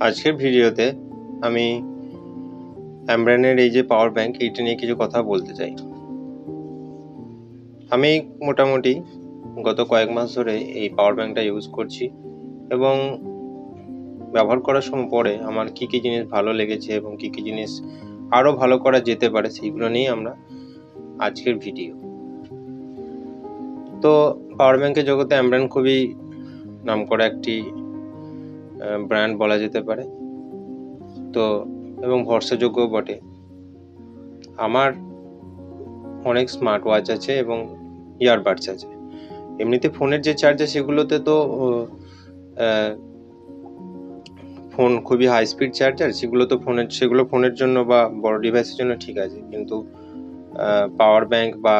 আজকের ভিডিওতে আমি অ্যামব্র্যানের এই যে পাওয়ার ব্যাংক এইটা নিয়ে কিছু কথা বলতে চাই। আমি মোটামুটি গত কয়েক মাস ধরে এই পাওয়ার ব্যাংকটা ইউজ করছি এবং ব্যবহার করার সময় পরে আমার কী কী জিনিস ভালো লেগেছে এবং কী কী জিনিস আরও ভালো করা যেতে পারে সেইগুলো নিয়েই আমরা আজকের ভিডিও। তো পাওয়ার ব্যাংকের জগতে অ্যামব্র্যান খুবই নামকরা একটি ব্র্যান্ড বলা যেতে পারে। তো, এবং ভরসাযোগ্যও বটে। আমার অনেক স্মার্ট ওয়াচ আছে এবং ইয়ারবাডস আছে। এমনিতে ফোনের যে চার্জার সেগুলোতে তো ফোন খুবই হাই স্পিড চার্জার সেগুলো তো ফোনের, সেগুলো ফোনের জন্য বা বড় ডিভাইসের জন্য ঠিক আছে। কিন্তু পাওয়ার ব্যাংক বা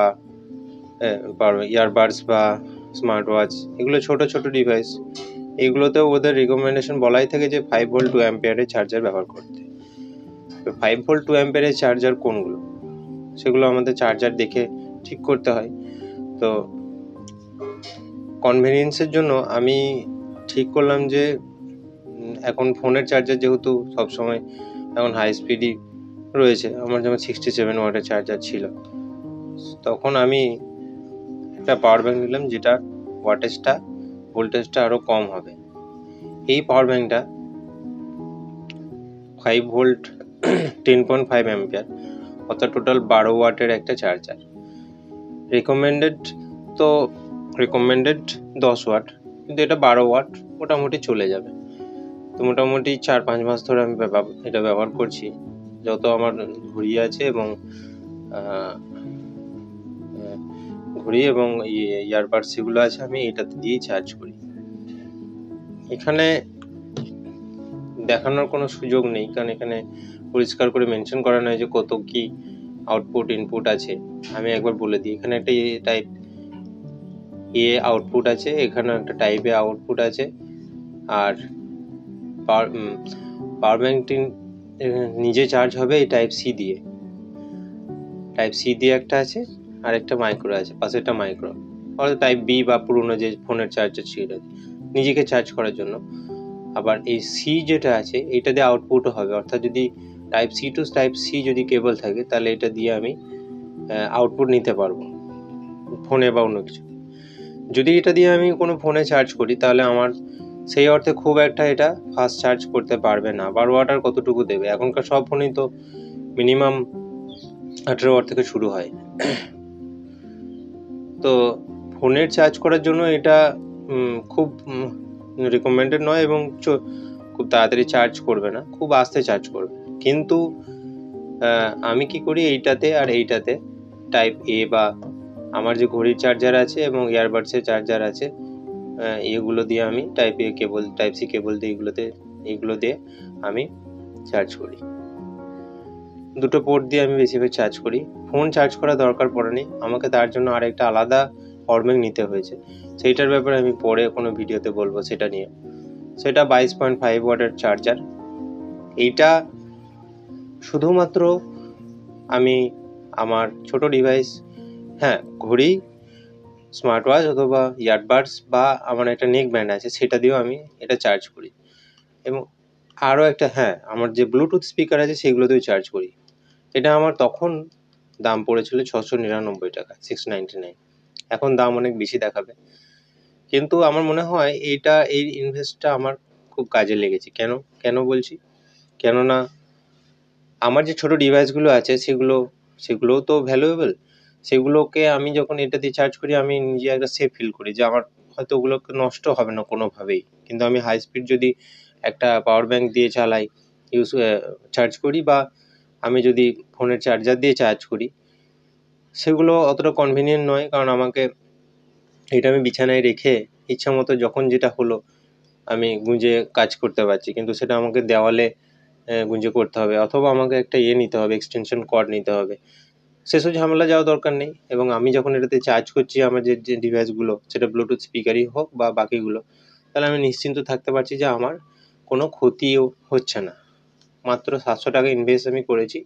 ইয়ারবাডস বা স্মার্ট ওয়াচ এগুলো ছোট ছোট ডিভাইস এগুলোতেও ওদের রিকমেন্ডেশন বলাই থাকে যে ফাইভ ভোল্ট টু অ্যাম্পিয়ারের চার্জার ব্যবহার করতে। তো ফাইভ ভোল্ট টু অ্যাম্পিয়ারের চার্জার কোনগুলো? সেগুলো আমাদের চার্জার দেখে ঠিক করতে হয়। তো কনভেনিয়েন্সের জন্য আমি ঠিক করলাম যে এখন ফোনের চার্জার যেহেতু সবসময় এখন হাই স্পিডই রয়েছে, আমার যেমন সিক্সটি সেভেন ওয়াটের চার্জার ছিল। তখন আমি একটা পাওয়ার ব্যাঙ্ক নিলাম, যেটা ওয়াটেজটা ভোল্টেজটা আরও কম হবে। এই পাওয়ার ব্যাংকটা five volt ten point five ampere অর্থাৎ টোটাল বারো ওয়াটের একটা চার্জার রেকমেন্ডেড তো রেকমেন্ডেড দশ ওয়াট কিন্তু এটা বারো ওয়াট মোটামুটি চলে যাবে। তো মোটামুটি চার পাঁচ মাস ধরে আমি এটা ব্যবহার করছি। যত আমার ঘড়ি আছে এবং ঘড়ি এবং ইয়ারবাডস সেগুলো আছে, আমি এটাতে দিয়েই চার্জ করি। এখানে দেখানোর কোনো সুযোগ নেই, কারণ এখানে পরিষ্কার করে মেনশন করা নয় যে কত কি আউটপুট ইনপুট আছে। আমি একবার বলে দিই, এখানে একটা টাইপ এ আউটপুট আছে এখানে একটা টাইপ এ আউটপুট আছে। আর পাওয়ার ব্যাংকটি নিজে চার্জ হবে এই টাইপ সি দিয়ে। টাইপ সি দিয়ে একটা আছে আর একটা মাইক্রো আছে একটা মাইক্রো অর্থাৎ টাইপ বি বা পুরোনো যে ফোনের চার্জার ছিল নিজেকে চার্জ করার জন্য। আবার এই সি যেটা আছে, এটা দিয়ে আউটপুটও হবে। অর্থাৎ যদি type C to type C যদি কেবল থাকে, তাহলে এটা দিয়ে আমি আউটপুট নিতে পারব। ফোনে বা অন্য কিছু। যদি এটা দিয়ে আমি কোনো ফোনে চার্জ করি, তাহলে আমার সেই অর্থে খুব একটা এটা ফাস্ট চার্জ করতে পারবে না। বারো ওয়াটার কতটুকু দেবে? এখনকার সব ফোনেই তো মিনিমাম আঠেরো ওয়াট থেকে শুরু হয়। তো ফোনের চার্জ করার জন্য এটা খুব রিকমেন্ডেড নয় এবং খুব তাড়াতাড়ি চার্জ করবে না, খুব আস্তে চার্জ করবে। কিন্তু আমি কি করি এইটাতে আর এইটাতে টাইপ এ বা আমার যে ঘড়ির চার্জার আছে এবং ইয়ারবাডসের চার্জার আছে এগুলো দিয়ে আমি type A cable type C cable দিয়ে এগুলোতে, এগুলো দিয়ে আমি চার্জ করি। দুটো পোর্ট দিয়ে আমি বেশিরভাগ চার্জ করি। ফোন চার্জ করা দরকার পড়েনি আমাকে তার জন্য আরেকটা আলাদা ব্যাংক নিতে হয়েছে। সেইটার ব্যাপারে আমি পরে কোনো ভিডিওতে বলব সেটা নিয়ে। সেটা বাইশ পয়েন্ট ফাইভ ওয়াটের চার্জার এইটা শুধুমাত্র আমি আমার ছোট ডিভাইস হ্যাঁ ঘড়ি স্মার্ট ওয়াচ অথবা ইয়ারবাডস বা আমার একটা নেক ব্যান্ড আছে, সেটা দিয়েও আমি এটা চার্জ করি। এবং আরও একটা হ্যাঁ আমার যে ব্লুটুথ স্পিকার আছে সেগুলোতেও চার্জ করি। এটা আমার তখন দাম পড়েছিল ছশো নিরানব্বই টাকা সিক্স নাইনটি নাইন এখন দাম অনেক বেশি দেখাবে। কিন্তু আমার মনে হয় এইটা, এই ইনভেস্টটা আমার খুব কাজে লেগেছে। কেন? কেন বলছি? কেননা আমার যে ছোট ডিভাইসগুলো আছে সেগুলো, সেগুলোও তো ভ্যালুয়েবল সেগুলোকে আমি যখন এটা দিয়ে চার্জ করি, আমি নিজে একটা সেফ ফিল করি যে আমার হয়তো ওগুলোকে নষ্ট হবে না কোনোভাবেই। কিন্তু আমি হাই স্পিড যদি একটা পাওয়ার ব্যাঙ্ক দিয়ে চালাই ইউজ চার্জ করি বা আমি যদি ফোনের চার্জার দিয়ে চার্জ করি। সেগুলো অতটা কনভিনিয়েন্ট নয় কারণ আমাকে এটা আমি বিছানায় রেখে ইচ্ছা মতো যখন যেটা হলো আমি গুঁজে কাজ করতে পারছি। কিন্তু সেটা আমাকে দেওয়ালে গুঁজে করতে হবে অথবা আমাকে একটা ইয়ে নিতে হবে এক্সটেনশন কর্ড নিতে হবে। সেসব ঝামেলা যাওয়া দরকার নেই এবং আমি যখন এটাতে চার্জ করছি আমার যে যে ডিভাইসগুলো সেটা ব্লুটুথ স্পিকারই হোক বা বাকিগুলো, তাহলে আমি নিশ্চিন্ত থাকতে পারছি যে আমার কোনো ক্ষতিও হচ্ছে না। মাত্র সাতশো টাকা ইনভেস্ট আমি করেছি।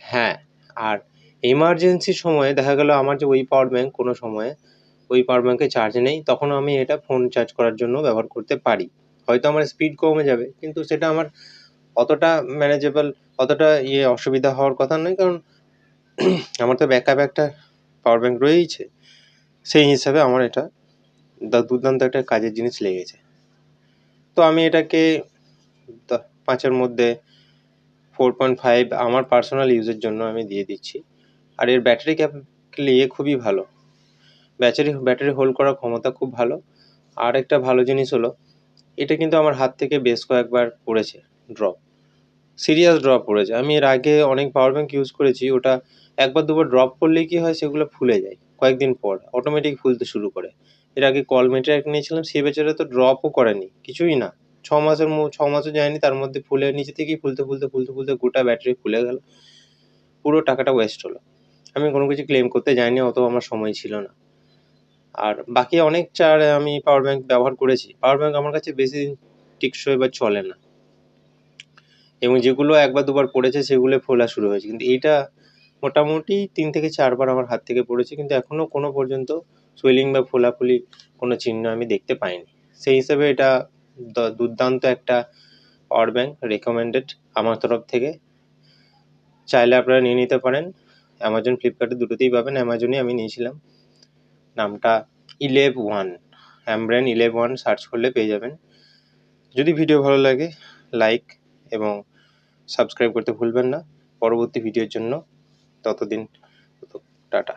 হ্যাঁ আর এমার্জেন্সি সময়ে দেখা গেল আমার যে ওই পাওয়ার ব্যাংক কোনো সময়ে ওই পাওয়ার ব্যাংকে চার্জ নেই। তখন আমি এটা ফোন চার্জ করার জন্য ব্যবহার করতে পারি। হয়তো আমার স্পিড কমে যাবে, কিন্তু সেটা আমার অতটা ম্যানেজেবল অতটা ইয়ে অসুবিধা হওয়ার কথা নয়। কারণ আমার তো ব্যাকআপ একটা পাওয়ার ব্যাঙ্ক রয়েইছে। সেই হিসাবে আমার এটা দুর্দান্ত একটা কাজের জিনিস লেগেছে। তো আমি এটাকে পাঁচের মধ্যে ফোর পয়েন্ট ফাইভ আমার পার্সোনাল ইউজের জন্য আমি দিয়ে দিচ্ছি। আর এর ব্যাটারি ক্যাপ নিয়ে খুবই ভালো। ব্যাটারি ব্যাটারি হোল্ড করার ক্ষমতা খুব ভালো। আর একটা ভালো জিনিস হলো, এটা কিন্তু আমার হাত থেকে বেশ কয়েকবার পড়েছে ড্রপ সিরিয়াস ড্রপ পড়েছে। আমি এর আগে অনেক পাওয়ার ব্যাঙ্ক ইউজ করেছি, ওটা একবার দুবার ড্রপ করলেই কি হয়, সেগুলো ফুলে যায়। কয়েকদিন পর অটোমেটিক ফুলতে শুরু করে। এর আগে কল কলমেটের একটা নিয়েছিলাম সে বেচারা তো ড্রপও করেনি, কিছুই না। ছ মাসের ছ মাসও যায়নি, তার মধ্যে ফুলে, নিচে থেকেই ফুলতে ফুলতে ফুলতে ফুলতে গোটা ব্যাটারি ফুলে গেল। পুরো টাকাটা ওয়েস্ট হলো। আমি কোনো কিছু ক্লেম করতে যাইনি, অত আমার সময় ছিল না। আর বাকি অনেক চার আমি পাওয়ার ব্যাঙ্ক ব্যবহার করেছি। পাওয়ার ব্যাঙ্ক আমার কাছে বেশি দিন টিকসই বা চলে না। এবং যেগুলো একবার দুবার পড়েছে, সেগুলো ফোলা শুরু হয়েছে। কিন্তু এইটা মোটামুটি তিন থেকে চারবার আমার হাত থেকে পড়েছে। কিন্তু এখনও কোনো পর্যন্ত সুইলিং বা ফোলাফুলি কোনো চিহ্ন আমি দেখতে পাইনি। সেই হিসেবে এটা দুর্দান্ত একটা পাওয়ার ব্যাঙ্ক রেকমেন্ডেড আমার তরফ থেকে। চাইলে আপনারা নিয়ে নিতে পারেন। অ্যামাজন ফ্লিপকার্টে দুটোতেই পাবেন। অ্যামাজনে আমি নিয়েছিলাম। নামটা eleven one Ambrane eleven one search করলে পেয়ে যাবেন। যদি ভিডিও ভালো লাগে লাইক এবং সাবস্ক্রাইব করতে ভুলবেন না। পরবর্তী ভিডিওর জন্য ততদিন, টাটা।